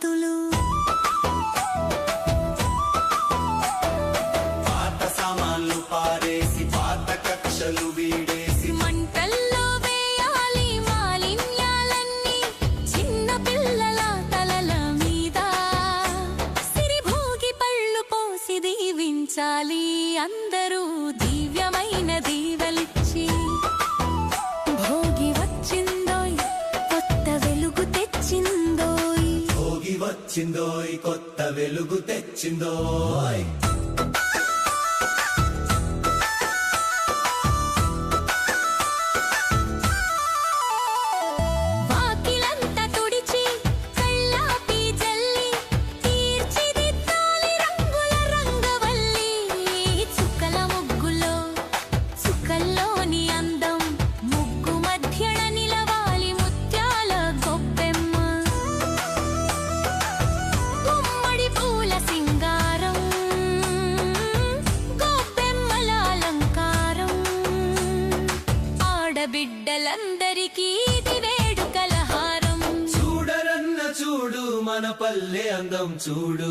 tulur తెచ్చిందో ఈ కొత్త వెలుగు తెచ్చిందో. కళ్ళే అందం చూడు.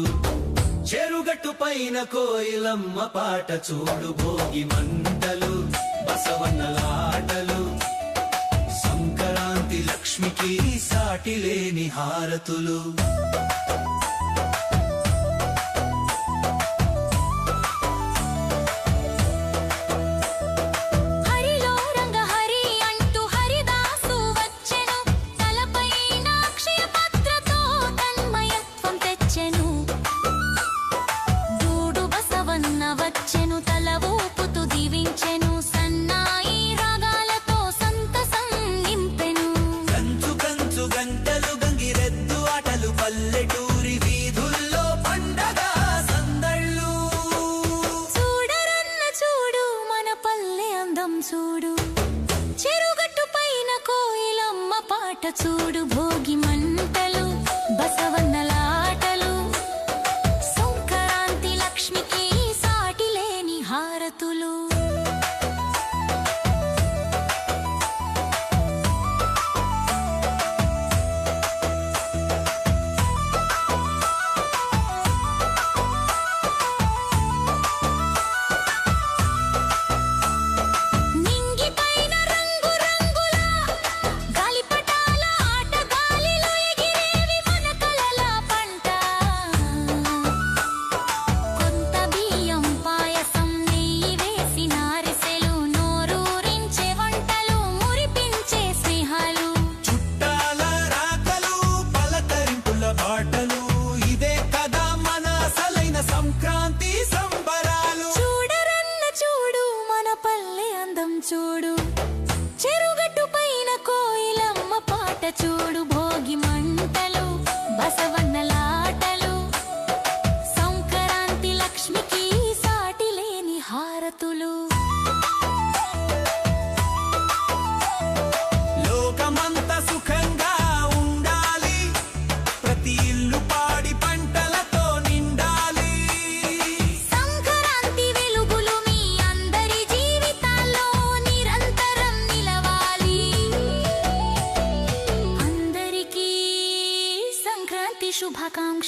చెరుగట్టు పైన కోయిలమ్మ పాట చూడు. భోగి మంటలు బసవన్నలాటలు. సంక్రాంతి లక్ష్మికి సాటి లేని హారతులు.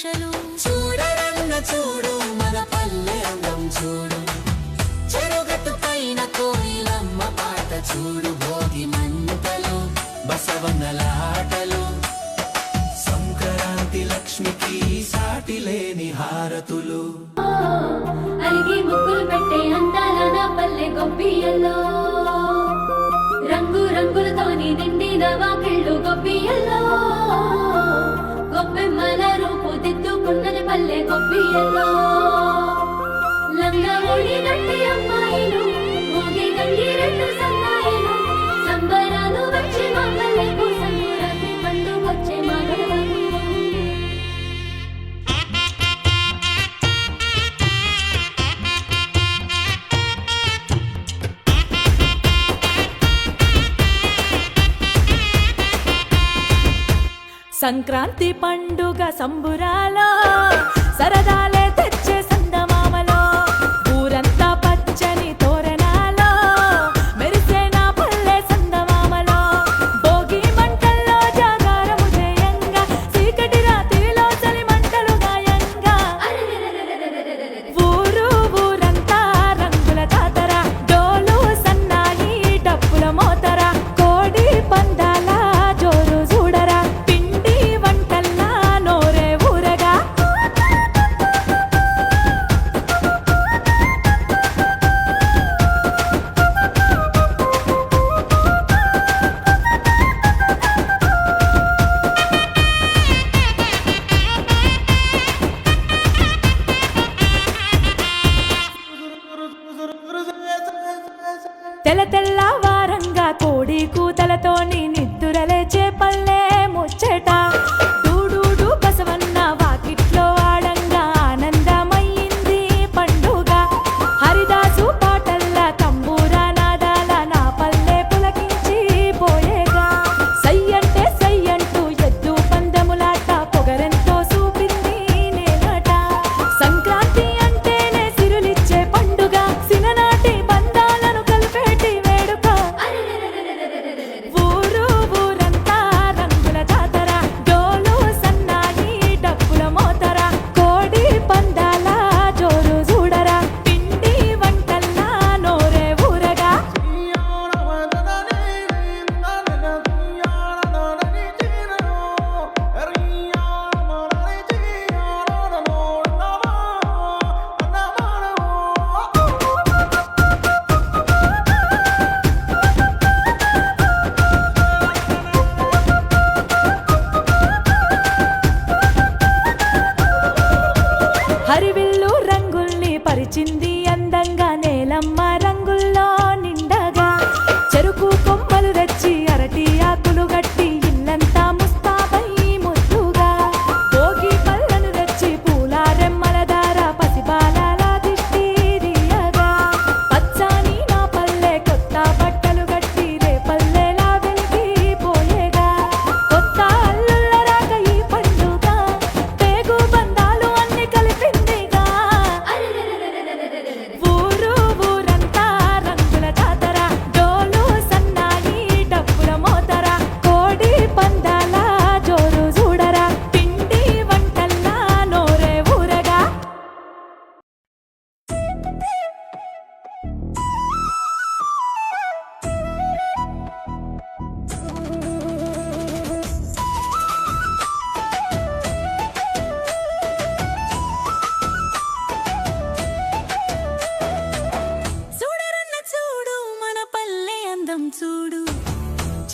ఆశలు. చూడరన్న చూడు మన పల్లె అందం చూడు. చెరుగట్టు పైన కోయిలమ్మ పాట చూడు భోగి మంటలు బసవన్నలాటలు సంక్రాంతి లక్ష్మికి సాటి లేని హారతులు. అలిగి ముగ్గులు పెట్టే అందాల నా పల్లె గొప్పియల్లో రంగు రంగులతోని నిండిన వాకిళ్ళు గొప్పియల్లో ಗೊಬ್ಬೆಮ್ಮನ ರೂಪುದಿದ್ದು ಕುಂಡನ ಪಲ್ಲೆ ಗೊಬ್ಬಿಯಲ್ಲೋ ಲಂಗ ಉಳಿ ಗಟ್ಟಿ ಅಮ್ಮಾಯಿಲು ಮೂಗಿ ಗಂಗಿ సంక్రాంతి పండుగ సంబురాలో సరదాలే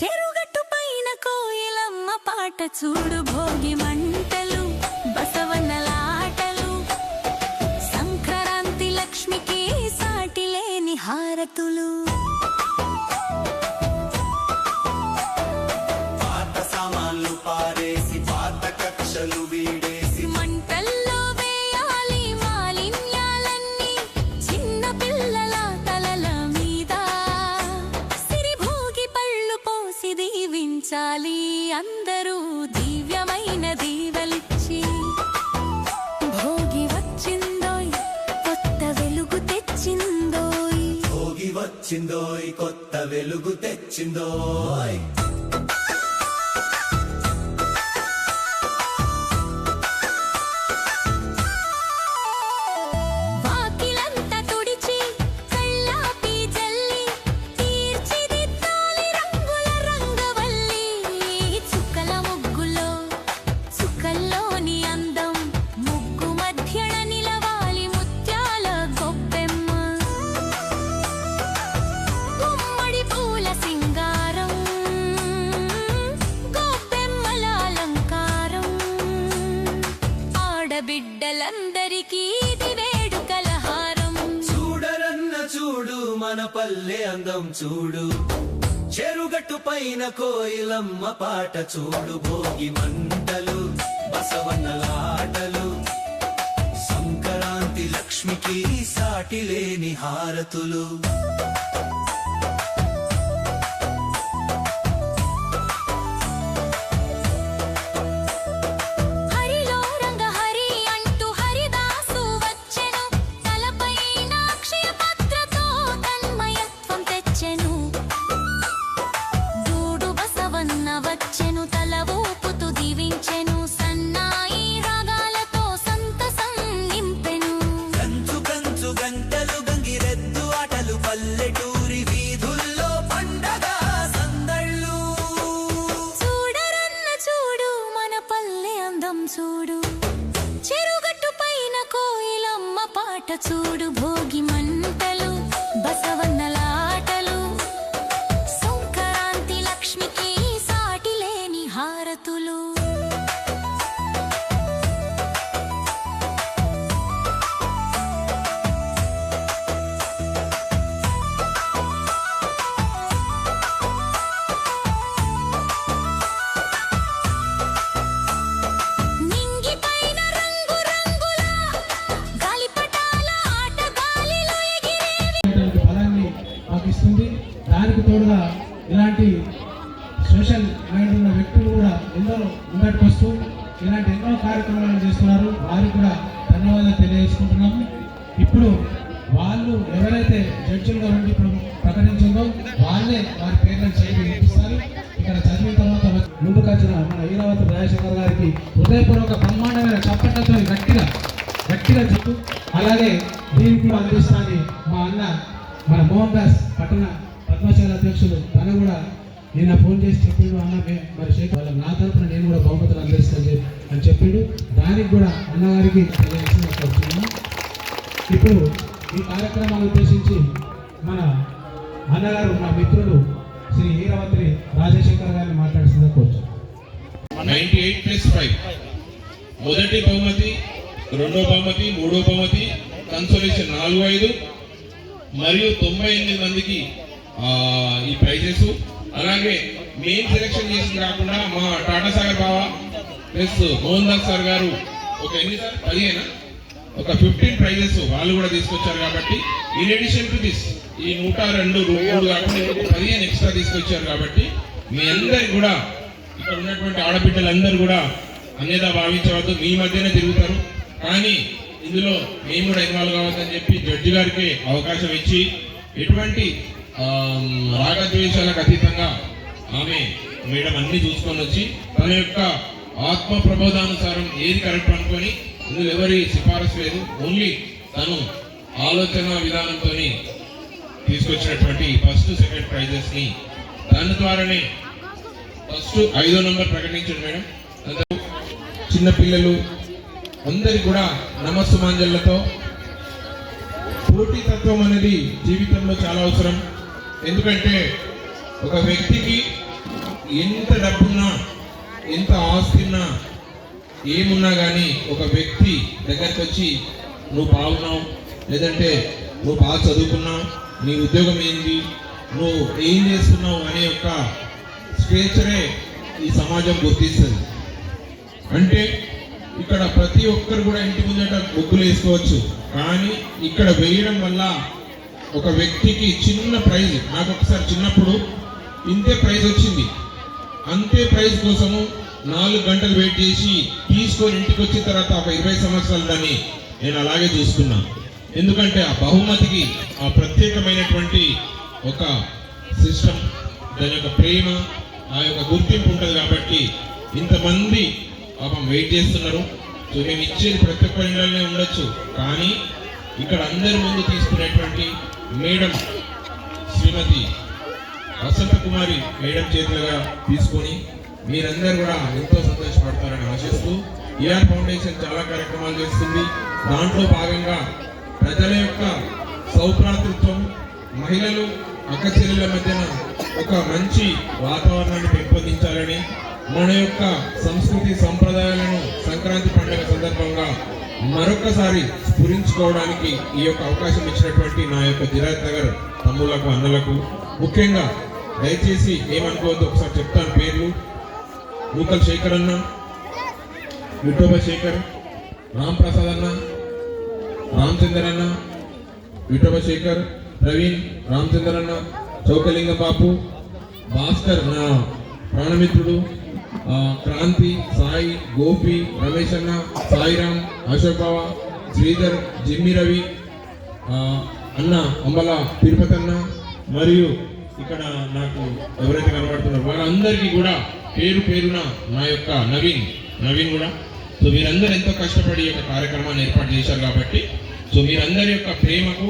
చెరుగట్టు పైన కోయిలమ్మ పాట చూడు భోగి మంటలు బసవన్నలాటలు. సంక్రాంతి లక్ష్మికి సాటి లేని హారతులు. పాత సామాన్లు పారేసి పాత కక్షలు దీవించాలి అందరూ దివ్యమైన దీవలిచ్చి భోగి వచ్చిందోయ్ కొత్త వెలుగు తెచ్చిందోయ్. భోగి వచ్చిందోయ్ కొత్త వెలుగు తెచ్చిందోయ్. చూడు. చెరుగట్టు పైన కోయిలమ్మ పాట చూడు. భోగి మంటలు బసవన్నలాటలు సంక్రాంతి లక్ష్మికి సాటి లేని హారతులు. ఇలాంటి సోషల్ మైండ్ ఉన్న వ్యక్తులు కూడా ఎందరో ముందటికి వస్తూ ఇలాంటి ఎన్నో కార్యక్రమాలు చేస్తున్నారు. వారికి కూడా ధన్యవాదాలు తెలియజేసుకుంటున్నాము. ఇప్పుడు వాళ్ళు ఎవరైతే జడ్జిలుగా ఉండి ఇప్పుడు ప్రకటించిందో వాళ్ళే వారి పేర్లను చేసి వినిపిస్తారు. ఇక్కడ చదివిన తర్వాత ముందుకు వచ్చిన మన ఈరావతి రాజశేఖర్ గారికి హృదయపూర్వక బ్రహ్మాండమైన చప్పట్లతో గట్టిగా గట్టిగా చెప్పు అలాగే దీనికి కూడా అందిస్తానని మా అన్న మన మోహన్ దాస్ పట్టణ పద్మశాల అధ్యక్షులు తను కూడా నిన్న ఫోన్ చేసి చెప్పిండు అన్న మరి షేక్ వాళ్ళ నా తరఫున నేను కూడా బహుమతులు అందిస్తాను అని చెప్పిండు. దానికి కూడా అన్నగారికి తెలియాల్సిన ఇప్పుడు ఈ కార్యక్రమాన్ని ఉద్దేశించి మన అన్నగారు మా మిత్రుడు శ్రీ హీరవత్రి రాజశేఖర్ గారిని మాట్లాడుతుందా coach. Ninety eight plus five. మొదటి బహుమతి రెండో బహుమతి మూడో బహుమతి కన్సోలేషన్ నాలుగు ఐదు మరియు తొంభై ఎనిమిది మందికి ఈ ప్రైజెస్. అలాగే మెయిన్ సెలెక్షన్ చేసింది కాకుండా మా టాటా సాగర్ బావ ప్లస్ మోహన్ దాస్ సార్ గారు. ఒక ఎన్ని సార్? పదిహేనా? ఒక ఫిఫ్టీన్ ప్రైజెస్ వాళ్ళు కూడా తీసుకొచ్చారు కాబట్టి ఇన్ అడిషన్ టు దిస్ ఈ నూట రెండు మూడు కాకుండా పదిహేను ఎక్స్ట్రా తీసుకొచ్చారు కాబట్టి మీ అందరికి కూడా ఇక్కడ ఉన్నటువంటి ఆడబిడ్డలందరూ కూడా అన్యదా భావించవద్దు. మీ మధ్యనే తిరుగుతారు. కానీ ఇందులో మేము కూడా ఇన్వాల్వ్ కావద్దని చెప్పి జడ్జి గారికి అవకాశం ఇచ్చి ఎటువంటి రాగద్వేషాలకు అతీతంగా ఆమె మేడం అన్ని చూసుకొని వచ్చి తన యొక్క ఆత్మ ప్రబోధానుసారం ఏది కరెక్ట్ అనుకొని ఇందులో ఎవరి సిఫారసు లేదు ఓన్లీ తను ఆలోచన విధానంతో తీసుకొచ్చినటువంటి ఫస్ట్ సెకండ్ ప్రైజెస్ని దాని ద్వారానే ఫస్ట్ ఐదో నంబర్ ప్రకటించండి మేడం. అందరూ చిన్న పిల్లలు అందరి కూడా నమస్సుమాంజలతో పోటీతత్వం అనేది జీవితంలో చాలా అవసరం. ఎందుకంటే ఒక వ్యక్తికి ఎంత డబ్బున్నా ఎంత ఆస్తున్నా ఏమున్నా కానీ ఒక వ్యక్తి దగ్గరికి వచ్చి నువ్వు బాగున్నావు లేదంటే నువ్వు బాగా చదువుకున్నావు నీ ఉద్యోగం ఏంది నువ్వు ఏం చేస్తున్నావు అనే యొక్క స్వేచ్ఛనే ఈ సమాజం గుర్తిస్తుంది. అంటే ఇక్కడ ప్రతి ఒక్కరు కూడా ఇంటి ముందట ముగ్గులు వేసుకోవచ్చు. కానీ ఇక్కడ వేయడం వల్ల ఒక వ్యక్తికి చిన్న ప్రైజ్ నాకు ఒకసారి చిన్నప్పుడు ఇంతే ప్రైజ్ వచ్చింది. అంతే ప్రైజ్ కోసము నాలుగు గంటలు వెయిట్ చేసి తీసుకొని ఇంటికి వచ్చిన తర్వాత ఒక ఇరవై సంవత్సరాలు దాన్ని నేను అలాగే చూసుకున్నాను ఎందుకంటే ఆ బహుమతికి ఆ ప్రత్యేకమైనటువంటి ఒక సిస్టమ్ దాని యొక్క ప్రేమ ఆ యొక్క గుర్తింపు ఉంటుంది కాబట్టి ఇంతమంది పాపం వెయిట్ చేస్తున్నారు. సో మేము ఇచ్చేది ప్రతి ఒక్క ఉండొచ్చు. కానీ ఇక్కడ అందరి ముందు తీసుకునేటువంటి మేడం శ్రీమతి వసంత కుమారి మేడం చేతులుగా తీసుకొని మీరందరూ కూడా ఎంతో సంతోషపడతారని ఆశిస్తూ ఈఆర్ ఫౌండేషన్ చాలా కార్యక్రమాలు చేస్తుంది. దాంట్లో భాగంగా ప్రజల యొక్క సౌభ్రాతృత్వం మహిళలు అక్క చెల్లెల మధ్యన ఒక మంచి వాతావరణాన్ని పెంపొందించాలని మన యొక్క సంస్కృతి సంప్రదాయాలను సంక్రాంతి పండుగ సందర్భంగా మరొకసారి స్ఫురించుకోవడానికి ఈ యొక్క అవకాశం ఇచ్చినటువంటి నా యొక్క జిరాత్ నగర్ తమ్ములకు అన్నలకు ముఖ్యంగా దయచేసి ఏమనుకోవద్దు ఒకసారి చెప్తాను పేర్లు. నూకల్ శేఖర్ అన్న విఠోబ శేఖర్ రామ్ ప్రసాద్ అన్న రామచందర్ అన్న విఠోబ శేఖర్ ప్రవీణ్ రామచందర్ అన్న చౌకలింగ బాపు భాస్కర్ నా ప్రాణమిత్రుడు క్రాంతి సాయి గోపి రమేష్ అన్న సాయిరామ్ అశోక్ బావ శ్రీధర్ జిమ్మి రవి అన్న అమ్మల తిరుపతి అన్న మరియు ఇక్కడ నాకు ఎవరైతే కనబడుతున్నారో వాళ్ళందరికీ కూడా పేరు పేరున నా యొక్క నవీన్ నవీన్ కూడా. సో మీరందరూ ఎంతో కష్టపడి యొక్క కార్యక్రమాన్ని ఏర్పాటు చేశారు కాబట్టి సో మీరందరి యొక్క ప్రేమకు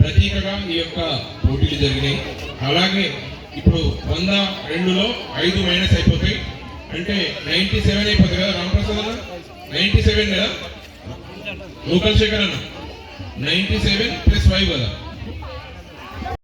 ప్రతీకగా ఈ యొక్క పోటీలు జరిగినాయి. అలాగే ఇప్పుడు వంద రెండులో ఐదు మైనస్ అయిపోతాయి. అంటే నైన్టీ సెవెన్ అయిపోతుంది కదా రామప్రసాద్ అన్న? నైన్టీ సెవెన్ కదా? లోకల్ శేఖర్ అన్న? నైన్టీ సెవెన్ ప్లస్ ఫైవ్ కదా?